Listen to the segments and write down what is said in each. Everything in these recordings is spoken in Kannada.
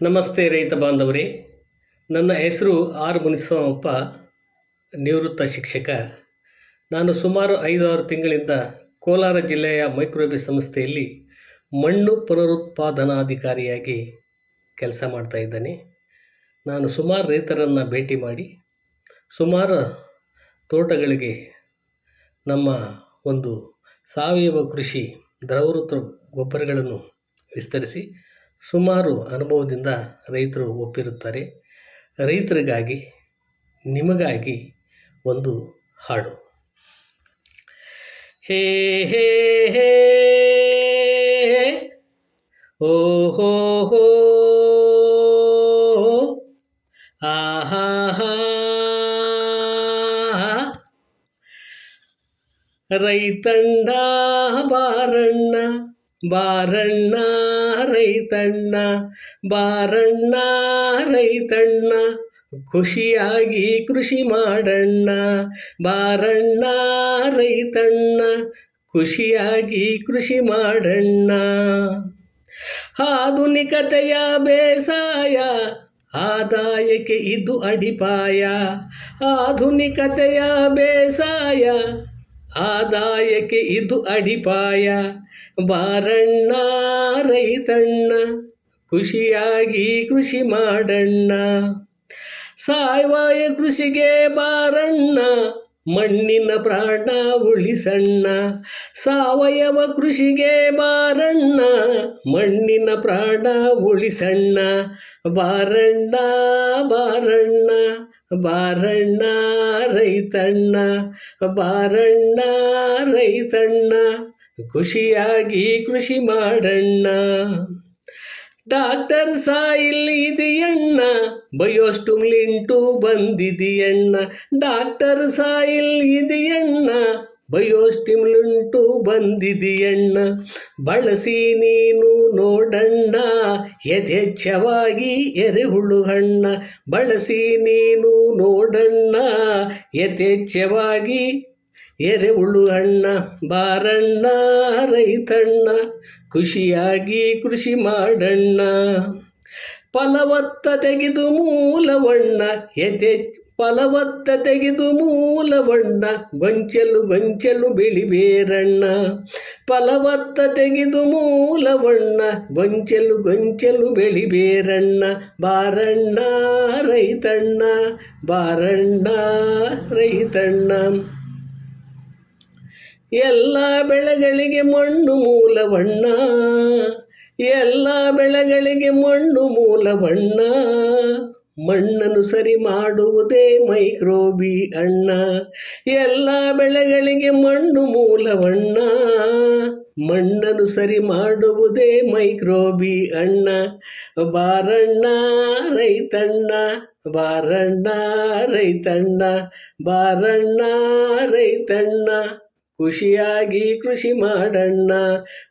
ನಮಸ್ತೆ ರೈತ ಬಾಂಧವರೇ. ನನ್ನ ಹೆಸರು ಆರ್ ಮುನಿಸ್ವಾಮಪ್ಪ, ನಿವೃತ್ತ ಶಿಕ್ಷಕ. ನಾನು ಸುಮಾರು ಐದು ಆರು ತಿಂಗಳಿಂದ ಕೋಲಾರ ಜಿಲ್ಲೆಯ ಮೈಕ್ರೋಬಿ ಸಂಸ್ಥೆಯಲ್ಲಿ ಮಣ್ಣು ಪುನರುತ್ಪಾದನಾಧಿಕಾರಿಯಾಗಿ ಕೆಲಸ ಮಾಡ್ತಾ ಇದ್ದೇನೆ. ನಾನು ಸುಮಾರು ರೈತರನ್ನು ಭೇಟಿ ಮಾಡಿ, ಸುಮಾರು ತೋಟಗಳಿಗೆ ನಮ್ಮ ಒಂದು ಸಾವಯವ ಕೃಷಿ ದ್ರವಋತ ಗೊಬ್ಬರಗಳನ್ನು ವಿಸ್ತರಿಸಿ ಸುಮಾರು ಅನುಭವದಿಂದ ರೈತರು ಒಪ್ಪಿರುತ್ತಾರೆ. ರೈತರಿಗಾಗಿ, ನಿಮಗಾಗಿ ಒಂದು ಹಾಡು. ಹೇ ಹೇ ಹೇ, ಓ, ಹೋ ಹೋ ಆಹಾ ರೈತಂಡ ಬಾರಣ್ಣ ಬಾರಣ್ಣ ರೈತಣ್ಣ ಬಾರಣ್ಣ ರೈತಣ್ಣ, ಖುಷಿಯಾಗಿ ಕೃಷಿ ಮಾಡಣ್ಣ, ಬಾರಣ್ಣ ರೈತಣ್ಣ, ಖುಷಿಯಾಗಿ ಕೃಷಿ ಮಾಡಣ್ಣ. ಆಧುನಿಕತೆಯ ಬೇಸಾಯ, ಆದಾಯಕ್ಕೆ ಇದು ಅಡಿಪಾಯ. ಆಧುನಿಕತೆಯ ಬೇಸಾಯ ಆದಾಯಕ್ಕೆ ಇದು ಅಡಿಪಾಯ. ಬಾರಣ್ಣ, ರೈತಣ್ಣ ಖುಷಿಯಾಗಿ ಕೃಷಿ ಮಾಡಣ್ಣ. ಸಾವಯವ ಕೃಷಿಗೆ ಬಾರಣ್ಣ, ಮಣ್ಣಿನ ಪ್ರಾಣ ಉಳಿಸಣ್ಣ. ಸಾವಯವ ಕೃಷಿಗೆ ಬಾರಣ್ಣ, ಮಣ್ಣಿನ ಪ್ರಾಣ ಉಳಿಸಣ್ಣ. ಬಾರಣ್ಣ ಬಾರಣ್ಣ ಬಾರಣ್ಣ ರೈತಣ್ಣ ಬಾರಣ್ಣ ರೈತಣ್ಣ, ಖುಷಿಯಾಗಿ ಕೃಷಿ ಮಾಡಣ್ಣ. ಡಾಕ್ಟರ್ ಸಾಯಿಲ್ ಇದೆಯಣ್ಣ, ಬಯೋಸ್ಟುಮ್ಲಿಂಟು ಬಂದಿದೆಯಣ್ಣ. ಡಾಕ್ಟರ್ ಸಾಯಿಲ್ ಇದೆಯಣ್ಣ ಬಯೋಸ್ಟಿಮ್ಲುಂಟು ಬಂದಿದೆಯಣ್ಣ. ಬಳಸಿ ನೀನು ನೋಡಣ್ಣ. ಯಥೇಚ್ಛವಾಗಿ ಎರೆಹುಳು ಹಣ್ಣ ಬಳಸಿ ನೀನು ನೋಡಣ್ಣ. ಯಥೇಚ್ಛವಾಗಿ ಎರೆಹುಳು ಹಣ್ಣ ಬಾರಣ್ಣ, ರೈತಣ್ಣ. ಖುಷಿಯಾಗಿ ಕೃಷಿ ಮಾಡಣ್ಣ. ಫಲವತ್ತ ತೆಗೆದು ಮೂಲವಣ್ಣ. ಎದೆ ಫಲವತ್ತ ತೆಗೆದು ಮೂಲವಣ್ಣ, ಗೊಂಚಲು ಗೊಂಚಲು ಬೆಳಿಬೇರಣ್ಣ ಫಲವತ್ತ ತೆಗೆದು ಮೂಲವಣ್ಣ, ಗೊಂಚಲು ಗೊಂಚಲು ಬೆಳಿಬೇರಣ್ಣ ಬಾರಣ್ಣ ರೈತಣ್ಣ ಬಾರಣ್ಣ ರೈತಣ್ಣ. ಎಲ್ಲ ಬೆಳೆಗಳಿಗೆ ಮಣ್ಣು ಮೂಲವಣ್ಣ. ಎಲ್ಲ ಬೆಳೆಗಳಿಗೆ ಮಣ್ಣು ಮೂಲವಣ್ಣ. ಮಣ್ಣನ್ನು ಸರಿ ಮಾಡುವುದೇ ಮೈಕ್ರೋಬಿ ಅಣ್ಣ. ಎಲ್ಲ ಬೆಳೆಗಳಿಗೆ ಮಣ್ಣು ಮೂಲವಣ್ಣ. ಮಣ್ಣನ್ನು ಸರಿ ಮಾಡುವುದೇ ಮೈಕ್ರೋಬಿ ಅಣ್ಣ. ಬಾರಣ್ಣ ರೈತಣ್ಣ ಬಾರಣ್ಣ ರೈತಣ್ಣ ಬಾರಣ್ಣ ರೈತಣ್ಣ. ಖುಷಿಯಾಗಿ ಕೃಷಿ ಮಾಡಣ್ಣ,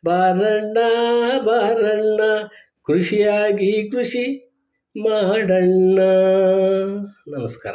ಬಾರಣ್ಣ ಬಾರಣ್ಣ. ಕೃಷಿಯಾಗಿ ಕೃಷಿ ಮಾಡಣ್ಣ. ನಮಸ್ಕಾರ.